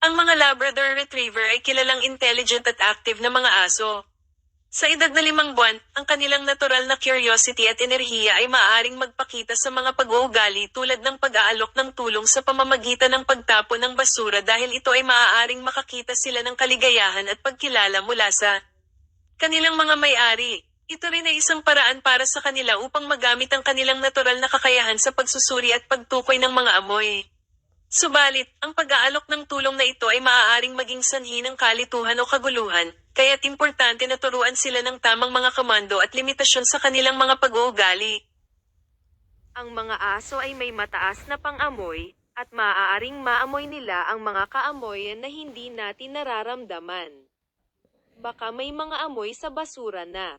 Ang mga Labrador Retriever ay kilalang intelligent at active na mga aso. Sa edad na limang buwan, ang kanilang natural na curiosity at enerhiya ay maaaring magpakita sa mga pag-uugali tulad ng pag-aalok ng tulong sa pamamagitan ng pagtapon ng basura dahil ito ay maaaring makakita sila ng kaligayahan at pagkilala mula sa kanilang mga may-ari. Ito rin ay isang paraan para sa kanila upang magamit ang kanilang natural na kakayahan sa pagsusuri at pagtukoy ng mga amoy. Subalit, ang pag-aalok ng tulong na ito ay maaaring maging sanhi ng kalituhan o kaguluhan, kaya't importante na turuan sila ng tamang mga komando at limitasyon sa kanilang mga pag-uugali. Ang mga aso ay may mataas na pang-amoy, at maaaring maamoy nila ang mga kaamoy na hindi natin nararamdaman. Baka may mga amoy sa basura na.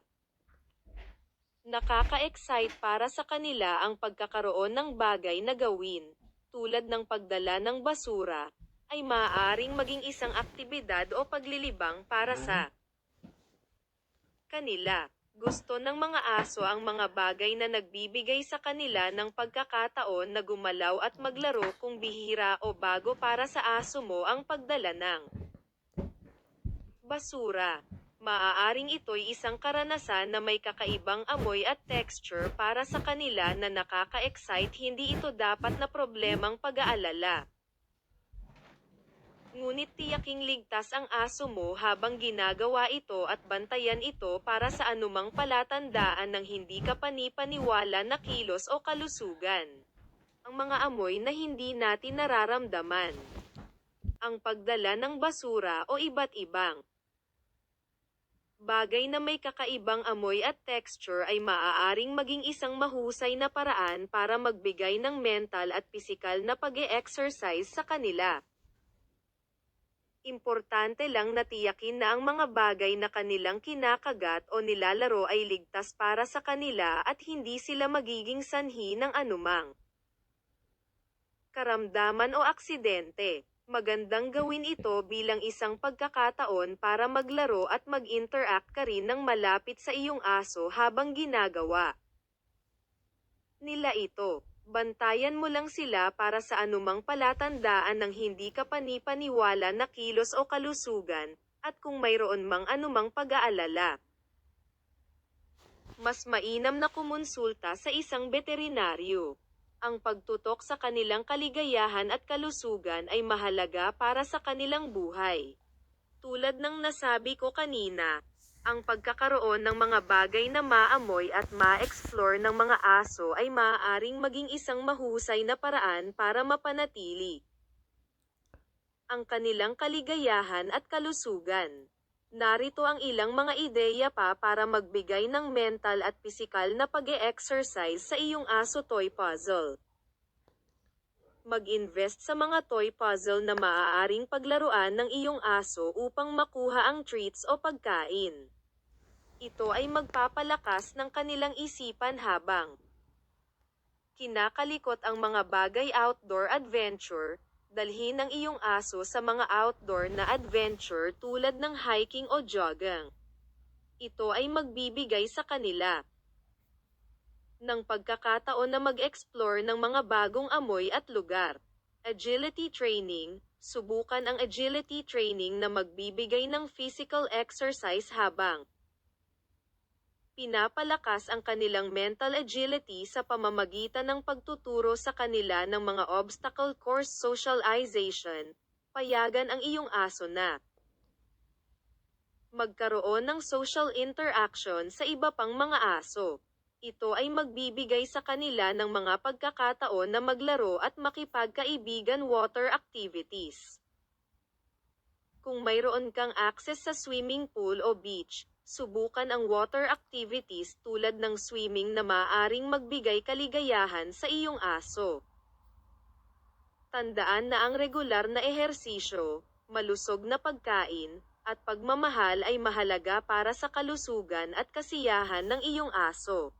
Nakaka-excite para sa kanila ang pagkakaroon ng bagay na gawin, tulad ng pagdala ng basura, ay maaaring maging isang aktibidad o paglilibang para sa kanila. Gusto ng mga aso ang mga bagay na nagbibigay sa kanila ng pagkakataon na gumalaw at maglaro kung bihira o bago para sa aso mo ang pagdala ng basura. Maaaring ito'y isang karanasan na may kakaibang amoy at texture para sa kanila na nakaka-excite hindi ito dapat na problemang pag-aalala. Ngunit tiyaking ligtas ang aso mo habang ginagawa ito at bantayan ito para sa anumang palatandaan ng hindi ka panipaniwala na kilos o kalusugan. Ang mga amoy na hindi natin nararamdaman. Ang pagdala ng basura o iba't ibang bagay na may kakaibang amoy at texture ay maaaring maging isang mahusay na paraan para magbigay ng mental at pisikal na pag-e-exercise sa kanila. Importante lang na tiyakin na ang mga bagay na kanilang kinakagat o nilalaro ay ligtas para sa kanila at hindi sila magiging sanhi ng anumang karamdaman o aksidente. Magandang gawin ito bilang isang pagkakataon para maglaro at mag-interact ka rin ng malapit sa iyong aso habang ginagawa nila ito. Bantayan mo lang sila para sa anumang palatandaan ng hindi ka panipaniwala na kilos o kalusugan, at kung mayroon mang anumang pag-aalala. Mas mainam na kumonsulta sa isang veterinaryo. Ang pagtutok sa kanilang kaligayahan at kalusugan ay mahalaga para sa kanilang buhay. Tulad ng nasabi ko kanina, ang pagkakaroon ng mga bagay na maamoy at ma-explore ng mga aso ay maaaring maging isang mahusay na paraan para mapanatili ang kanilang kaligayahan at kalusugan. Narito ang ilang mga ideya pa para magbigay ng mental at pisikal na pag-e-exercise sa iyong aso toy puzzle. Mag-invest sa mga toy puzzle na maaaring paglaruan ng iyong aso upang makuha ang treats o pagkain. Ito ay magpapalakas ng kanilang isipan habang kinakalikot ang mga bagay outdoor adventure, dalhin ang iyong aso sa mga outdoor na adventure tulad ng hiking o jogging. Ito ay magbibigay sa kanila ng pagkakataon na mag-explore ng mga bagong amoy at lugar. Agility training, subukan ang agility training na magbibigay ng physical exercise habang pinapalakas ang kanilang mental agility sa pamamagitan ng pagtuturo sa kanila ng mga obstacle course socialization. Payagan ang iyong aso na magkaroon ng social interaction sa iba pang mga aso. Ito ay magbibigay sa kanila ng mga pagkakataon na maglaro at makipagkaibigan water activities. Kung mayroon kang access sa swimming pool o beach, subukan ang water activities tulad ng swimming na maaring magbigay kaligayahan sa iyong aso. Tandaan na ang regular na ehersisyo, malusog na pagkain, at pagmamahal ay mahalaga para sa kalusugan at kasiyahan ng iyong aso.